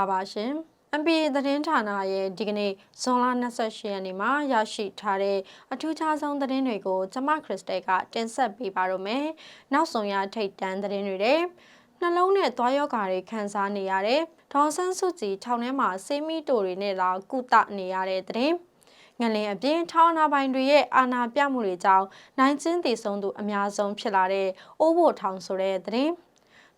င်္ဂလာပါရှင် MPA သတင်းဌာနရဲ့ဒီကနေ့ဇွန်လ28ရက်နေ့မှာရရှိထားတဲ့အထူးခြားဆုံးသတင်းတွေကိုကျွန်မခရစ်စတယ်ကတင်ဆက်ပေးပါရမယ်။နောက်ဆုံးရထိတ်တန်းသတင်းတွေတဲ့နှလုံးနဲ့သွားယောဂါတွေခံစားနေရတဲ့ဒေါန်ဆန်းစုကြည်ထောင်ထဲမှာဆေးမီတိုတွေနဲ့လာကုသနေရတဲ့သတင်းငလင်အပြင်ထောင်နာပိုင်တွေရဲ့အာဏာပြမှုတွေကြောင့်နိုင်ကျင်းတည်ဆုံးသူအများဆုံးဖြစ်လာတဲ့အိုးဘိုထောင်ဆိုတဲ့သတင်း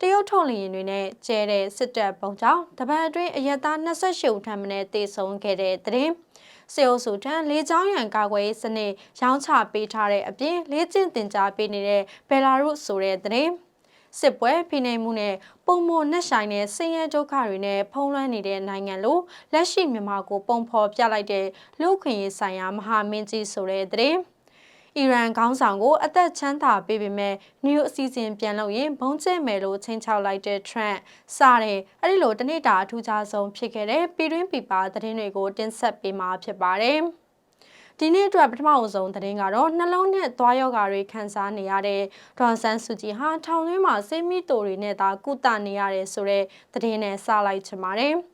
တရုတ်ထုံလျင်တွေနဲ့ကျဲတဲ့စစ်တပ်ပုံကြောင့်တပတ်အတွင်းအရက်သား28ဦးထံမှနဲ့တေဆုံးခဲ့တဲ့သတင်းစေအိုဆူထံလေကြောင်းရန်ကာကွယ်ရေးစနစ်ရောင်းချပေးထားတဲ့အပြင်လေ့ကျင့်သင်ကြားပေးနေတဲ့ဘယ်လာရုဆိုတဲ့သတင်းစစ်ပွဲဖိနှိပ်မှုနဲ့ပုံမနှက်ဆိုင်တဲ့ဆင်းရဲဒုက္ခတွေနဲ့ဖုံးလွှမ်းနေတဲ့နိုင်ငံလိုလက်ရှိမြန်မာကိုပုံဖော်ပြလိုက်တဲ့လူခွင့်ရေးဆိုင်ရာမဟာမင်းကြီးဆိုတဲ့သတင်း အီရန်ခေါင်းဆောင်ကိုအသက်ချမ်းသာပေးပေမဲ့နယူးအစီအစဉ်ပြန်လုပ်ရင်ဘုံကျဲမယ်လို့ချိန်ချောက်လိုက်တဲ့ Trump စတဲ့အဲ့ဒီလိုတနေ့တာအထူးခြားဆုံးဖြစ်ခဲ့တဲ့ပြည်တွင်းပြည်ပသတင်းတွေကိုတင်ဆက်ပေးမှာဖြစ်ပါတယ်။ဒီနေ့အတွက်ပထမအဆုံးသတင်းကတော့နှလုံးနဲ့သွားယောဂါတွေခံစားနေရတဲ့ဒေါန်ဆန်းစုကြည်ဟာထောင်သွင်းမှာဆေးမီတိုတွေနဲ့သာကုသနေရတယ်ဆိုတဲ့သတင်းနဲ့စလိုက်ချင်ပါတယ်။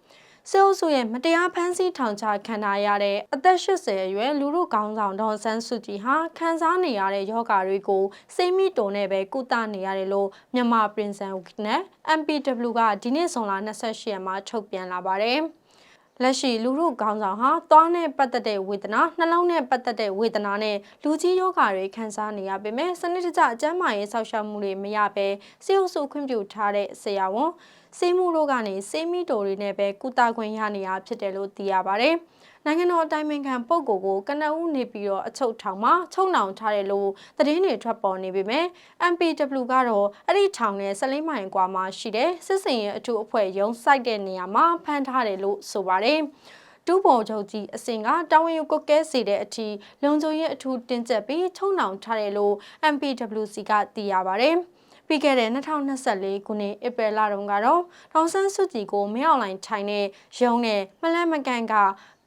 စစ်အုပ်စုရဲ့မတရားဖမ်းဆီးထောင်ချခံထားရတဲ့အသက်80အရွယ်လူမှုကောင်းဆောင်ဒေါန်ဆန်းစုကြည်ဟာခံစားနေရတဲ့ယောဂါတွေကိုစေမီတုံနဲ့ပဲကုသနေရတယ်လို့မြန်မာပရင်ဆန်ဝစ်နဲ့ MPW ကဒီနေ့ဇွန်လ28ရက်မှာထုတ်ပြန်လာပါတယ်။လက်ရှိလူမှုခေါင်းဆောင်ဟာသွားနဲ့ပတ်သက်တဲ့ဝေဒနာနှလုံးနဲ့ပတ်သက်တဲ့ဝေဒနာနဲ့လူကြီးယောဂါတွေခံစားနေရပေမဲ့စနစ်တကျအကျန်းမာရေးဆောက်ရှောက်မှုတွေမရဘဲစေအုပ်စုခွင့်ပြုထားတဲ့ဆရာဝန် စေးမှုတို့ကနေစေးမီတိုတွေနဲ့ပဲကုသခွင့်ရနေတာဖြစ်တယ်လို့သိရပါတယ်။နိုင်ငံတော်အတိုင်ပင်ခံပုဂ္ဂိုလ်ကိုကနဦးနေပြီးတော့အချုပ်ထောင်မှာချုပ်နှောင်ထားတယ်လို့သတင်းတွေထွက်ပေါ်နေပေမဲ့ MPW ကတော့အဲ့ဒီထောင်နဲ့ဆလိမ့်မိုင်ကွာမှာရှိတဲ့စစ်စင်ရဲ့အထူးအဖွဲ့ရုံးစိုက်တဲ့နေရာမှာဖမ်းထားတယ်လို့ဆိုပါတယ်။တူဘော်ချုပ်ကြီးအစင်ကတာဝန်ယူကွက်ကဲစေတဲ့အထိလုံခြုံရေးအထူးတင်းကျပ်ပြီးချုံနှောင်ထားတယ်လို့ MPWC ကသိရပါဗျ။ ပြီးခဲ့တဲ့2024ခုနှစ်ဧပြီလတုန်းကတော့ဒေါန်ဆန်းစုကြည်ကိုမင်းအောင်လှိုင်ထိုင်တဲ့ရုံးနဲ့မလန့်မကန်က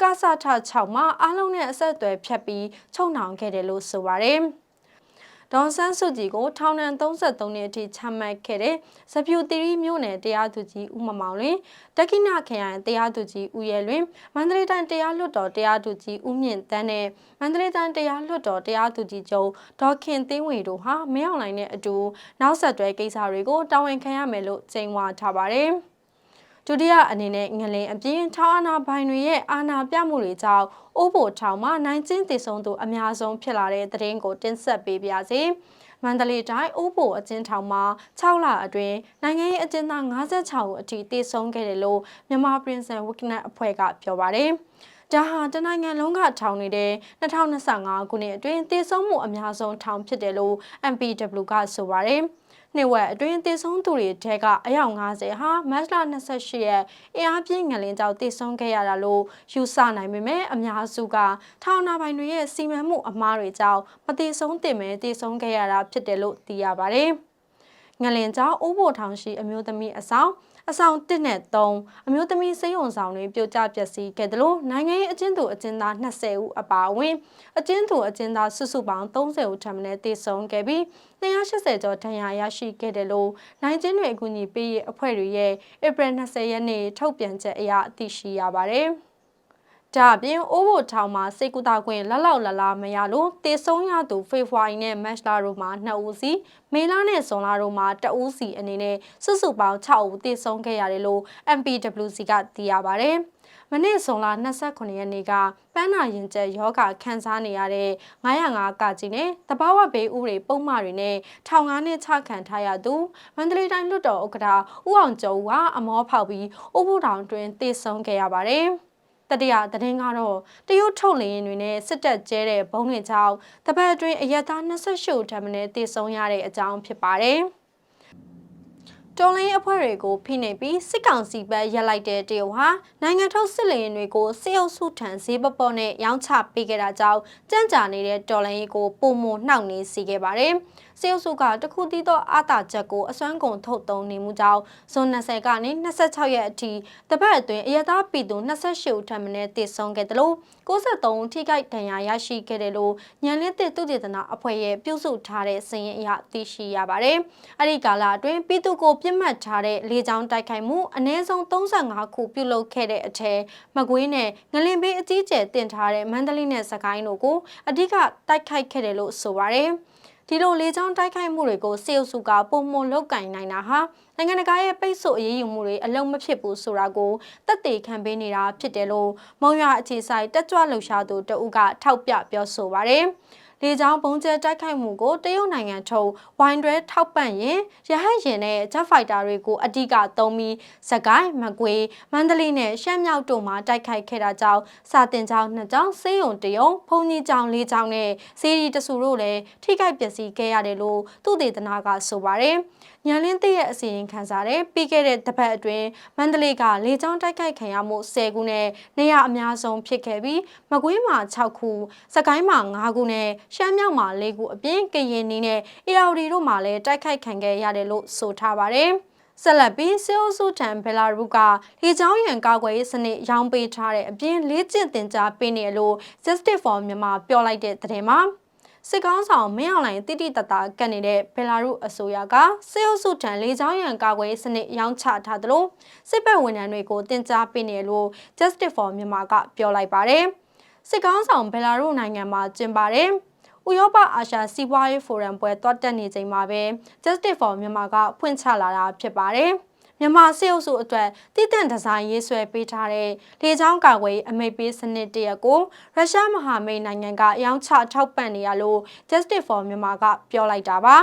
ကဆထ6မှာအားလုံးနဲ့အဆက်အသွယ်ဖြတ်ပြီးချုံနှောင်ခဲ့တယ်လို့ဆိုပါတယ်။ ဒေါန်ဆန်းစုကြည်ကိုထောင်ဒဏ်33နှစ်အထိချမှတ်ခဲ့တဲ့စပြူတီရီမြို့နယ်တရားသူကြီးဦးမမောင်လွင်တက္ကိနခရိုင်တရားသူကြီးဦးရဲလွင်မန္တလေးတိုင်းတရားလွှတ်တော်တရားသူကြီးဦးမြင့်တန်းနဲ့မန္တလေးတိုင်းတရားလွှတ်တော်တရားသူကြီးချုပ်ဒေါခင်သိန်းဝေတို့ဟာမင်းအောင်လှိုင်နဲ့အတူနောက်ဆက်တွဲကိစ္စတွေကိုတာဝန်ခံရမယ်လို့ကြေညာထားပါတယ်။ ဒုတိယအနေနဲ့ငလင်အပြင်ထောင်အာဏာပိုင်တွေရဲ့အာဏာပြမှုတွေကြောင့်အိုးဘိုထောင်မှာနိုင်ကျင်းတည်ဆုံးသူအများဆုံးဖြစ်လာတဲ့သတင်းကိုတင်ဆက်ပေးပါရစေ။မန္တလေးတိုင်းအိုးဘိုအကျဉ်းထောင်မှာ6လအတွင်းနိုင်ငံရေးအကျဉ်းသား56ဦးအထိတည်ဆုံးခဲ့တယ်လို့မြန်မာပရင်ဆန်ဝကနက်အဖွဲ့ကပြောပါတယ်။ဒါဟာတနိုင်ငံလုံးကထောင်နေတဲ့2025ခုနှစ်အတွင်းတည်ဆုံးမှုအများဆုံးထောင်ဖြစ်တယ်လို့ MPW ကဆိုပါတယ်။ နှစ်ဝက်အတွင်းတည်ဆုံးသူတွေထဲကအယောက်90ဟာမတ်လ28ရက်အင်အားပြင်းငလင်ကြောင့်တည်ဆုံးခဲ့ရတာလို့ယူဆနိုင်ပေမဲ့အများစုကထောင်နာပိုင်တွေရဲ့စီမံမှုအမှားတွေကြောင့်မတည်ဆုံးတင်မဲ့တည်ဆုံးခဲ့ရတာဖြစ်တယ်လို့သိရပါတယ်။ငလင်ကြောင့်အိုးဘိုထောင်ရှိအမျိုးသမီးအဆောင် အဆောင်1နဲ့3အမျိုးသမီးစိတ်ုံဆောင်တွေပြိုကျပျက်စီးခဲ့တယ်လို့နိုင်ငံရေးအကျဉ်းသူအကျဉ်းသား20ဦးအပါအဝင်အကျဉ်းသူအကျဉ်းသားစုစုပေါင်း30ဦးထပ်မံတည်ဆုံခဲ့ပြီး280ကျော်ဒဏ်ရာရရှိခဲ့တယ်လို့နိုင်ကျင်းတွေအကူအညီပေးရေးအဖွဲ့တွေရဲ့ဧပြီ20ရက်နေ့ထုတ်ပြန်ချက်အရသိရှိရပါတယ်။ ဒါအပြင်အိုးဘိုထောင်မှာစိတ်ကူတာခွင့်လက်လောက်လလားမရလို့တေဆုံးရသူဖေဖော်ဝါရီနဲ့မတ်လတို့မှာ2ဦးစီမေလနဲ့ဇွန်လတို့မှာ2ဦးစီအနေနဲ့စုစုပေါင်း6ဦးတေဆုံးခဲ့ရတယ်လို့ MPWC ကသိရပါဗျ။မနေ့ဇွန်လ29ရက်နေ့ကပန်းနာရင်ကျက်ယောဂခံစားနေရတဲ့905ကကြီးနဲ့တဘာဝဘေးဥပဒေပုံမှန်တွေနဲ့ထောင်ကားနဲ့ချခံထားရသူမန္တလေးတိုင်းလွှတ်တော်ဥက္ကဋ္ဌဦးအောင်ကျော်ကအမောဖောက်ပြီးဥပုထောင်တွင်တေဆုံးခဲ့ရပါတယ်။ တတိယသတင်းကတော့တရုတ်ထုတ်လင်းတွေနဲ့စစ်တပ်ကျဲတဲ့ဘုံတွေကြောင့်တပတ်အတွင်းအရက်သား28ထပ်မံတေဆုံးရတဲ့အကြောင်းဖြစ်ပါတယ်။ တော်လိုင်းအဖွဲ့တွေကိုဖိနှိပ်ပြီးစစ်ကောင်စီဘက်ရက်လိုက်တဲ့တရုတ်ဟာနိုင်ငံထုတ်စစ်လင်းတွေကိုစစ်အုပ်စုထံဈေးပပေါ်နဲ့ရောင်းချပေးခဲ့တာကြောင့်ကြံ့ကြာနေတဲ့တော်လိုင်းကိုပုံမနှောက်နေစီခဲ့ပါတယ်။စေအုပ်စုကတခုတည်းသောအာသာချက်ကိုအစွမ်းကုန်ထုတ်သုံးနေမှုကြောင့်ဇွန်20ကနေ26ရက်အထိတပတ်အတွင်းအရသာပြည်သူ28ဦးထပ်မံတည်ဆုံခဲ့တယ်လို့63ဦးထိခိုက်ဒဏ်ရာရရှိခဲ့တယ်လို့ညံလင်းတဲ့သူတေသနာအဖွဲ့ရဲ့ပြုစုထားတဲ့စာရင်းအရသိရှိရပါတယ်။အဲ့ဒီကာလအတွင်းပြည်သူကိုပြစ်မှတ်ထားတဲ့လေကြောင်းတိုက်ခိုက်မှုအနည်းဆုံး35ခုပြုလုပ်ခဲ့တဲ့အထက်မကွေးနဲ့ငလင်ဘေးအကြီးကျယ်တင်ထားတဲ့မန္တလေးနဲ့စကိုင်းတို့ကိုအဓိကတိုက်ခိုက်ခဲ့တယ်လို့ဆိုပါတယ်။ဒီလိုလေကြောင်းတိုက်ခိုက်မှုတွေကိုစေအုပ်စုကပုံမလုတ်ကင်နိုင်တာဟာ နိုင်ငံတကာရဲ့ပိတ်ဆို့အရေးယူမှုတွေအလုံးမဖြစ်ဘူးဆိုတာကိုတက်သေးခံပေးနေတာဖြစ်တယ်လို့မုံရအခြေဆိုင်တက်ကြွလှုပ်ရှားသူတဦးကထောက်ပြပြောဆိုပါတယ်။လေကြောင်းပုံကျဲတိုက်ခိုက်မှုကိုတရုတ်နိုင်ငံထုတ်ဝိုင်းတွဲထောက်ပံ့ရင်ရဟတ်ယာဉ်နဲ့ jet fighter တွေကိုအဓိကသုံးပြီးစကိုင်းမကွေးမန္တလေးနဲ့ရှမ်းမြောက်တို့မှာတိုက်ခိုက်ခဲ့တာကြောင့်စာတင်ကျောင်းနှစ်ကျောင်းစေးရုံတရုံဘုံကြီးကျောင်းလေးကျောင်းနဲ့စီရီတဆူတို့လည်းထိခိုက်ပျက်စီးခဲ့ရတယ်လို့သူတေသနာကဆိုပါတယ်။ ညလင်းတဲ့ရဲ့အစီရင်ခံစားတဲ့ပြီးခဲ့တဲ့တစ်ပတ်အတွင်းမန္တလေးကလေကြောင်းတိုက်ခိုက်ခံရမှု10ခုနဲ့နေရအများဆုံးဖြစ်ခဲ့ပြီးမကွေးမှာ6ခုစကိုင်းမှာ9ခုနဲ့ရှမ်းမြောက်မှာ4ခုအပြင်ကရင်နီနဲ့အေရာဝတီတို့မှာလည်းတိုက်ခိုက်ခံခဲ့ရတယ်လို့ဆိုထားပါတယ်ဆက်လက်ပြီးဆီအိုဆူတန်ဘယ်လာရုကလေကြောင်းရန်ကာကွယ်ရေးစနစ်ရောင်းပေးထားတဲ့အပြင်လေးကျင့်တင်ကြားပေးနေလို့ Justice for မြန်မာပြောလိုက်တဲ့သတင်းမှာ စစ်ကောင်းဆောင်မင်းအောင်လှိုင်တိတိတတ်တာကတ်နေတဲ့ဘယ်လာရုအစိုးရကစစ်အုပ်စုထံလေကြောင်းရန်ကာကွယ်စနစ်ရောင်းချထားသလိုစစ်ဘက်ဝန်ထမ်းတွေကိုတင် जा ပေးနေလို့ Justice for မြန်မာကပြောလိုက်ပါတယ်စစ်ကောင်းဆောင်ဘယ်လာရုနိုင်ငံမှာကျင်းပါတယ်ဥရောပအာရှစီးပွားရေးဖိုရမ်ပွဲတွားတက်နေချိန်မှာပဲ Justice for မြန်မာကဖွင့်ချလာတာဖြစ်ပါတယ်။ မြန်မာစစ်အုပ်စုအတွက်တည်တံ့ဒီဇိုင်းရေးဆွဲပေးထားတဲ့လေကြောင်းကာကွယ်အမိတ်ပေးစနစ်တရက်ကိုရုရှားမဟာမိတ်နိုင်ငံကရောင်းချထောက်ပံ့နေရလို့ Justice for မြန်မာကပြောလိုက်တာပါ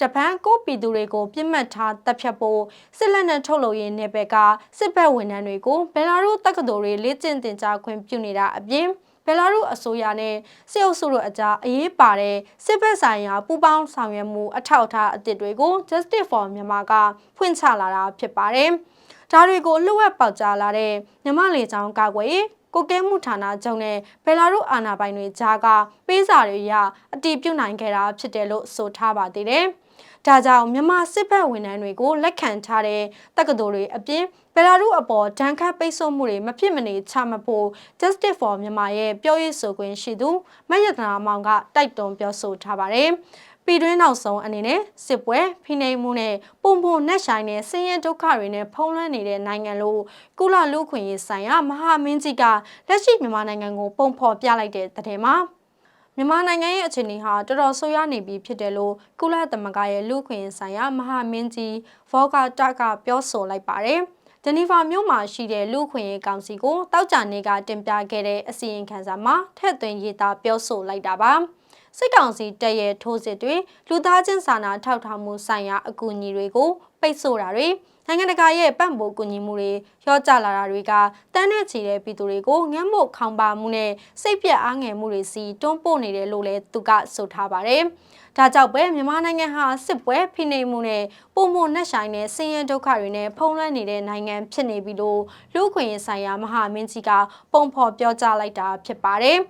တပန်ကိုပြည်သူတွေကိုပြစ်မှတ်ထားတပ်ဖြတ်ဖို့စစ်လက်နက်ထုတ်လုပ်ရေးနယ်ပယ်ကစစ်ဘက်ဝန်ထမ်းတွေကိုဘယ်လာရုတက္ကသိုလ်တွေလေ့ကျင့်သင်ကြားခွင့်ပြုနေတာအပြင် ဘယ်လာရုအစိုးရနဲ့စစ်အုပ်စုတို့အကြားအရေးပါတဲ့စစ်ဘက်ဆိုင်ရာပူးပေါင်းဆောင်ရွက်မှုအထောက်အထားအသစ်တွေကို Justice for မြန်မာကဖွင့်ချလာတာဖြစ်ပါတယ်။ဒါတွေကိုလှုပ်ဝက်ပေါက်ကြားလာတဲ့မြမလေချောင်းကာကွယ်ကိုကဲမှုဌာနချုပ်နဲ့ဘယ်လာရုအာဏာပိုင်တွေကြားကပေးစာတွေရအတည်ပြုနိုင်ခဲ့တာဖြစ်တယ်လို့ဆိုထားပါသေးတယ်။ဒါကြောင့်မြန်မာစစ်ဘက်ဝန်ထမ်းတွေကိုလက်ခံထားတဲ့တက္ကသိုလ်တွေအပြင် ဘယ်လာရုအပေါ်ဒဏ်ခတ်ပိတ်ဆို့မှုတွေမဖြစ်မနေချမှတ်ဖို့ Justice for မြန်မာရဲ့ပြောရေးဆိုခွင့်ရှိသူမယတနာမောင်ကတိုက်တွန်းပြောဆိုထားပါတယ်။ပြည်တွင်းနောက်ဆုံးအနေနဲ့စစ်ပွဲဖိနှိပ်မှုနဲ့ပုံပုံနဲ့ဆိုင်တဲ့ဆင်းရဲဒုက္ခတွေနဲ့ဖုံးလွှမ်းနေတဲ့နိုင်ငံလို့ကုလလူခွင့်ရေးဆိုင်ရာမဟာမင်းကြီးကလက်ရှိမြန်မာနိုင်ငံကိုပုံဖော်ပြလိုက်တဲ့တဲ့မှာမြန်မာနိုင်ငံရဲ့အခြေအနေဟာတော်တော်ဆိုးရွားနေပြီဖြစ်တယ်လို့ကုလသမဂ္ဂရဲ့လူခွင့်ဆိုင်ရာမဟာမင်းကြီးဗောဂါတာကပြောဆိုလိုက်ပါတယ်။ ဂျနီဗာမြို့မှာရှိတဲ့လူခွင့်ရေးကောင်စီကိုတောက်ကြနေကတင်ပြခဲ့တဲ့အစီရင်ခံစာမှာထည့်သွင်းရေးသားပြောဆိုလိုက်တာပါ။စစ်ကောင်စီတပ်ရဲ့ထိုးစစ်တွေလူသားချင်းစာနာထောက်ထားမှုဆိုင်ရာအကူအညီတွေကို ပိတ်ဆို့တာတွေနိုင်ငံတကာရဲ့ပံ့ပိုးကူညီမှုတွေရော့ကျလာတာတွေကတန်းနဲ့ချီတဲ့ပြည်သူတွေကိုငမ်းမို့ခေါင်ပါမှုနဲ့စိတ်ပြက်အားငယ်မှုတွေစီတွန်းပို့နေတယ်လို့လည်းသူကဆိုထားပါတယ်။ဒါကြောင့်ပဲမြန်မာနိုင်ငံဟာစစ်ပွဲဖိနှိပ်မှုနဲ့ပုံမနှက်ဆိုင်တဲ့ဆင်းရဲဒုက္ခတွေနဲ့ဖုံးလွှမ်းနေတဲ့နိုင်ငံဖြစ်နေပြီလို့လူ့ခွင့်ရေးဆိုင်ရာမဟာမင်းကြီးကပုံဖော်ပြောကြားလိုက်တာဖြစ်ပါတယ်။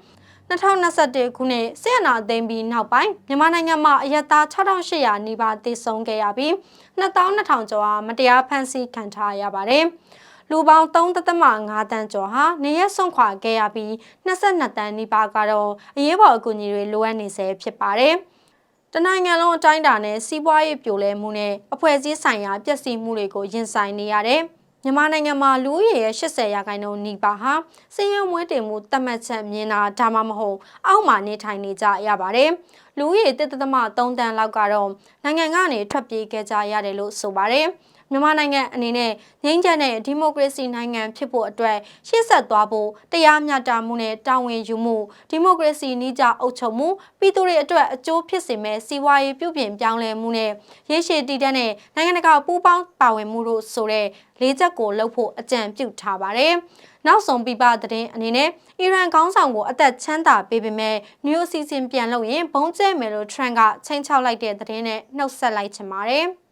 2021ခုနှစ်ဆီယနာသိမ်းပြီးနောက်ပိုင်းမြန်မာနိုင်ငံမှာအရက်သား6800နီးပါးသေဆုံးခဲ့ရပြီး2200ကျော်ဟာမတရားဖမ်းဆီးခံထားရပါတယ်။လူပေါင်း3.5တန်းကျော်ဟာနေရက်ဆုံးခွာခဲ့ရပြီး22တန်းနီးပါးကတော့အရေးပေါ်အကူအညီတွေလိုအပ်နေဆဲဖြစ်ပါတယ်။တနိုင်ငံလုံးအတိုင်းအတာနဲ့စီးပွားရေးပြိုလဲမှုနဲ့အဖွဲ့အစည်းဆိုင်ရာပျက်စီးမှုတွေကိုရင်ဆိုင်နေရတဲ့ မြန်မာနိုင်ငံမှာလူဦးရေရဲ့80ရာခိုင်နှုန်းနီးပါးဟာစည်ရုံမွေးတင်မှုတတ်မှတ်ချက်မြင်တာဒါမှမဟုတ်အောက်မှာနေထိုင်နေကြရပါတယ်။လူဦးရေတစ်သမ3တန်းလောက်ကတော့နိုင်ငံကနေထွက်ပြေးခဲ့ကြရတယ်လို့ဆိုပါတယ်။ မြန်မာနိုင်ငံအနေနဲ့ငြိမ်းချမ်းတဲ့ဒီမိုကရေစီနိုင်ငံဖြစ်ဖို့အတွက်ရှေ့ဆက်သွားဖို့တရားမျှတမှုနဲ့တာဝန်ယူမှုဒီမိုကရေစီနည်းကျအုပ်ချုပ်မှုပြည်သူတွေအတွက်အကျိုးဖြစ်စေမဲ့စီးပွားရေးပြုပြင်ပြောင်းလဲမှုနဲ့ရေရှည်တည်တဲ့နိုင်ငံတကာပူးပေါင်းပါဝင်မှုတို့ဆိုတဲ့လေးချက်ကိုလှုပ်ဖို့အကြံပြုထားပါတယ်။နောက်ဆုံးပြပသတင်းအနေနဲ့အီရန်ခေါင်းဆောင်ကိုအသက်ချမ်းသာပေးပေမဲ့နယူးအစီအစဉ်ပြန်လုပ်ရင်ဘုံကျဲမယ်လို့ထရန့်ကချိန်ချောက်လိုက်တဲ့သတင်းနဲ့နှုတ်ဆက်လိုက်ချင်ပါတယ်။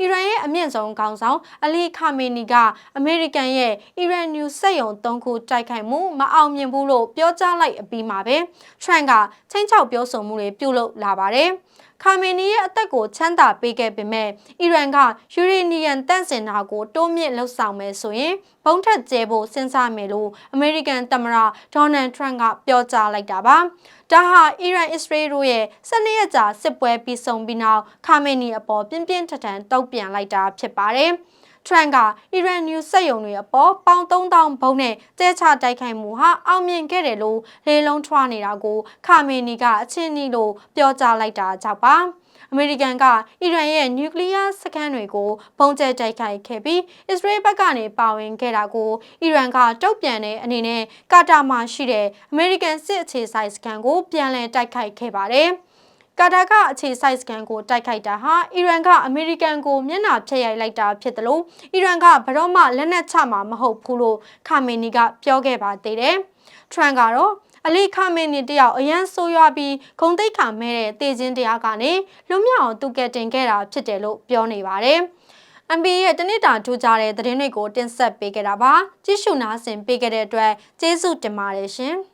အီရန်ရဲ့အမြင့်ဆုံးခေါင်းဆောင်အလီခါမေနီကအမေရိကန်ရဲ့အီရန်နျူစက်ရုံ၃ခုတိုက်ခိုက်မှုမအောင်မြင်ဘူးလို့ပြောကြားလိုက်အပြီးမှာပဲထရန့်ကချင်းချောက်ပြောဆိုမှုတွေပြုလုပ်လာပါတယ်။ခါမီနီရဲ့အသက်ကိုချမ်းသာပေးခဲ့ပေမဲ့အီရန်ကယူရေနီယံတန့်စင်တာကိုတိုးမြင့်လှုပ်ဆောင်မယ်ဆိုရင်ဘုံထက်ကျဲဖို့စဉ်းစားမယ်လို့အမေရိကန်သမ္မတဒေါ်နယ်ထရန့်ကပြောကြားလိုက်တာပါ။ဒါဟာအီရန်အစ္စရေးတို့ရဲ့12ရက်ကြာစစ်ပွဲပြီးဆုံးပြီးနောက်ခါမီနီအပေါ်ပြင်းပြင်းထန်ထန်တုံ့ပြန်လိုက်တာဖြစ်ပါတယ်။ ထရန့်ကအီရန်နျူစက်ယုံတွေအပေါ်ပေါင်3000ဘုံနဲ့တဲချတိုက်ခိုက်မှုဟာအောင်မြင်ခဲ့တယ်လို့လေလုံးထွားနေတာကိုခါမေနီကအချင်းနီလို့ပြောကြားလိုက်တာကြောင့်ပါအမေရိကန်ကအီရန်ရဲ့နျူကလ িয়ার စခန်းတွေကိုပုံကျဲတိုက်ခိုက်ခဲ့ပြီးအစ္စရေးဘက်ကနေပါဝင်ခဲ့တာကိုအီရန်ကတုံ့ပြန်တဲ့အနေနဲ့ကာတာမှာရှိတဲ့အမေရိကန်စစ်အခြေစိုက်စခန်းကိုပြန်လည်တိုက်ခိုက်ခဲ့ပါတယ်။ ကာတာကအခြေစိုက်စကန်ကိုတိုက်ခိုက်တာဟာအီရန်ကအမေရိကန်ကိုမျက်နှာဖျက်ရိုက်လိုက်တာဖြစ်တယ်လို့အီရန်ကဘရော့မှလက်နက်ချမှာမဟုတ်ဘူးလို့ခါမီနီကပြောခဲ့ပါသေးတယ်။ထရန်ကတော့အလီခါမီနီတယောက်အရန်ဆိုးရွားပြီးဂုံတိတ်ခါမဲတဲ့တေချင်းတရားကနေလွမြောက်အောင်သူကတင်ခဲ့တာဖြစ်တယ်လို့ပြောနေပါတယ်။ MB ရဲ့တနစ်တာထူကြတဲ့သတင်းတွေကိုတင်ဆက်ပေးခဲ့တာပါ။ကြည့်ရှုနားဆင်ပေးခဲ့တဲ့အတွက်ကျေးဇူးတင်ပါတယ်ရှင်။